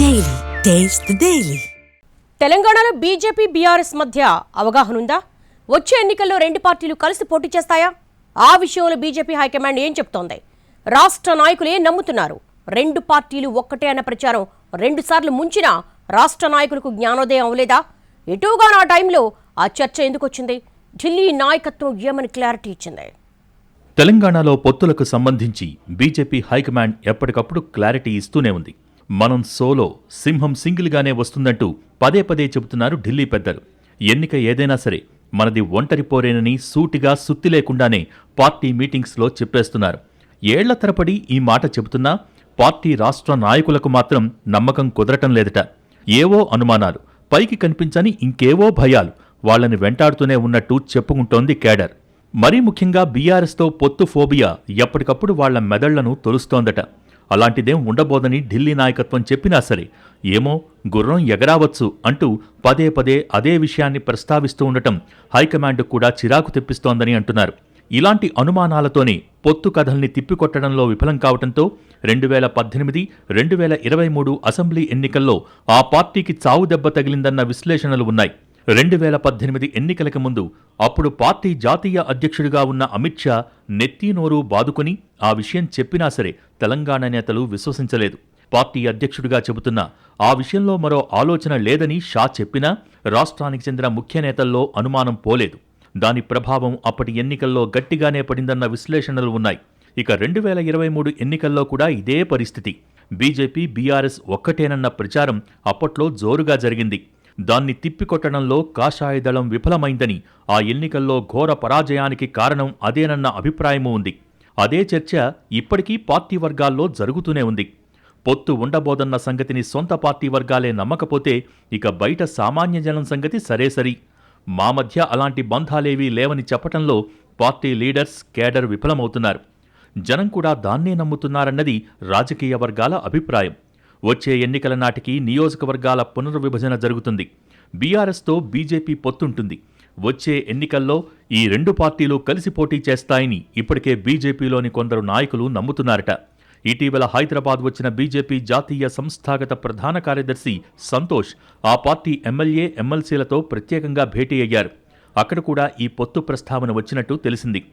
Daily. Taste the Daily. తెలంగాణలో BJP BRS మధ్య అవగాహన ఉందా? వచ్చే ఎన్నికల్లో రెండు పార్టీలు కలిసి పోటీ చేస్తాయా? ఆ విషయంలో బీజేపీ హైకమాండ్ ఏం చెప్తోంది? రాష్ట్ర నాయకులు ఏం నమ్ముతున్నారు. రెండు పార్టీలు ఒక్కటే అన్న ప్రచారం రెండుసార్లు ముంచినా రాష్ట్ర నాయకులకు జ్ఞానోదయం అవలేదా ఎటుగా ఆ టైంలో ఆ చర్చ ఎందుకు వచ్చింది? ఢిల్లీ నాయకత్వం ఏమని క్లారిటీ ఇచ్చింది? తెలంగాణలో పొత్తులకు సంబంధించి బీజేపీ హైకమాండ్ ఎప్పటికప్పుడు క్లారిటీ ఇస్తూనే ఉంది. మనం సోలో సింహం సింగిల్గానే వస్తుందంటూ పదే పదే చెబుతున్నారు ఢిల్లీ పెద్దలు. ఎన్నిక ఏదైనా సరే మనది ఒంటరి పోరేనని సూటిగా సుత్తి లేకుండానే పార్టీ మీటింగ్స్లో చెప్పేస్తున్నారు. ఏళ్ళ తరపడి ఈ మాట చెబుతున్నా పార్టీ రాష్ట్ర నాయకులకు మాత్రం నమ్మకం కుదరటం లేదట. ఏవో అనుమానాలు పైకి కనిపించని ఇంకేవో భయాలు వాళ్ళని వెంటాడుతూనే ఉన్నట్టు చెప్పుకుంటోంది కేడర్. మరీ ముఖ్యంగా బీఆర్ఎస్తో పొత్తు ఫోబియా ఎప్పటికప్పుడు వాళ్ళ మెదళ్ళను తొలుస్తోందట. అలాంటిదేం ఉండబోదని ఢిల్లీ నాయకత్వం చెప్పినా సరే ఏమో గుర్రం ఎగరావచ్చు అంటూ పదే పదే అదే విషయాన్ని ప్రస్తావిస్తూ ఉండటం హైకమాండ్ కూడా చిరాకు తెప్పిస్తోందని అంటున్నారు. ఇలాంటి అనుమానాలతోనే పొత్తు కథల్ని తిప్పికొట్టడంలో విఫలం కావడంతో రెండు వేల పద్దెనిమిది రెండు వేల ఇరవై మూడు అసెంబ్లీ ఎన్నికల్లో ఆ పార్టీకి చావు దెబ్బ తగిలిందన్న విశ్లేషణలు ఉన్నాయి. రెండు వేల పద్దెనిమిది ఎన్నికలకు ముందు అప్పుడు పార్టీ జాతీయ అధ్యక్షుడిగా ఉన్న అమిత్ షా నెత్తినోరు బాదుకుని ఆ విషయం చెప్పినా సరే తెలంగాణ నేతలు విశ్వసించలేదు. పార్టీ అధ్యక్షుడిగా చెబుతున్న ఆ విషయంలో మరో ఆలోచన లేదని షా చెప్పినా రాష్ట్రానికి చెందిన ముఖ్య నేతల్లో అనుమానం పోలేదు. దాని ప్రభావం అప్పటి ఎన్నికల్లో గట్టిగానే పడిందన్న విశ్లేషణలు ఉన్నాయి. ఇక రెండు వేల ఇరవై మూడు ఎన్నికల్లో కూడా ఇదే పరిస్థితి. బీజేపీ బీఆర్ఎస్ ఒక్కటేనన్న ప్రచారం అప్పట్లో జోరుగా జరిగింది. దాన్ని తిప్పికొట్టడంలో కాషాయ దళం విఫలమైందని ఆ ఎన్నికల్లో ఘోర పరాజయానికి కారణం అదేనన్న అభిప్రాయమూ ఉంది. అదే చర్చ ఇప్పటికీ పార్టీ వర్గాల్లో జరుగుతూనే ఉంది. పొత్తు ఉండబోదన్న సంగతిని సొంత పార్టీ వర్గాలే నమ్మకపోతే ఇక బయట సామాన్య జనం సంగతి సరేసరి మా మధ్య అలాంటి బంధాలేవీ లేవని చెప్పటంలో పార్టీ లీడర్స్ కేడర్ విఫలమవుతున్నారు. జనం కూడా దాన్నే నమ్ముతున్నారన్నది రాజకీయ వర్గాల అభిప్రాయం. వచ్చే ఎన్నికల నాటికి నియోజకవర్గాల పునర్విభజన జరుగుతుంది. బీఆర్ఎస్తో బీజేపీ పొత్తుంటుంది. వచ్చే ఎన్నికల్లో ఈ రెండు పార్టీలు కలిసి పోటీ చేస్తాయని ఇప్పటికే బీజేపీలోని కొందరు నాయకులు నమ్ముతున్నారట. ఇటీవల హైదరాబాద్ వచ్చిన బీజేపీ జాతీయ సంస్థాగత ప్రధాన కార్యదర్శి సంతోష్ ఆ పార్టీ ఎమ్మెల్యే ఎమ్మెల్సీలతో ప్రత్యేకంగా భేటీ అయ్యారు. అక్కడ కూడా ఈ పొత్తు ప్రస్తావన వచ్చినట్టు తెలిసింది.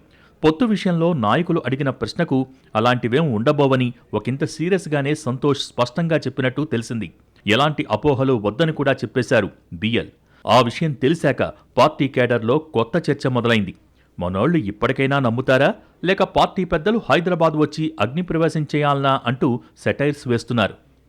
పొత్తు విషయంలో నాయకులు అడిగిన ప్రశ్నకు అలాంటివేం ఉండబోవని ఒకంత సీరియస్గానే సంతోష్ స్పష్టంగా చెప్పినట్టు తెలిసింది. ఎలాంటి అపోహలు వద్దని కూడా చెప్పేశారు బిఎల్ ఆ విషయం తెలిసాక పార్టీ కేడర్లో కొత్త చర్చ మొదలైంది. మనోళ్ళు ఇప్పటికైనా నమ్ముతారా? లేక పార్టీ పెద్దలు హైదరాబాద్ వచ్చి అగ్నిప్రవేశం చేయాలనా అంటూ సెటైర్స్ వేస్తున్నారు.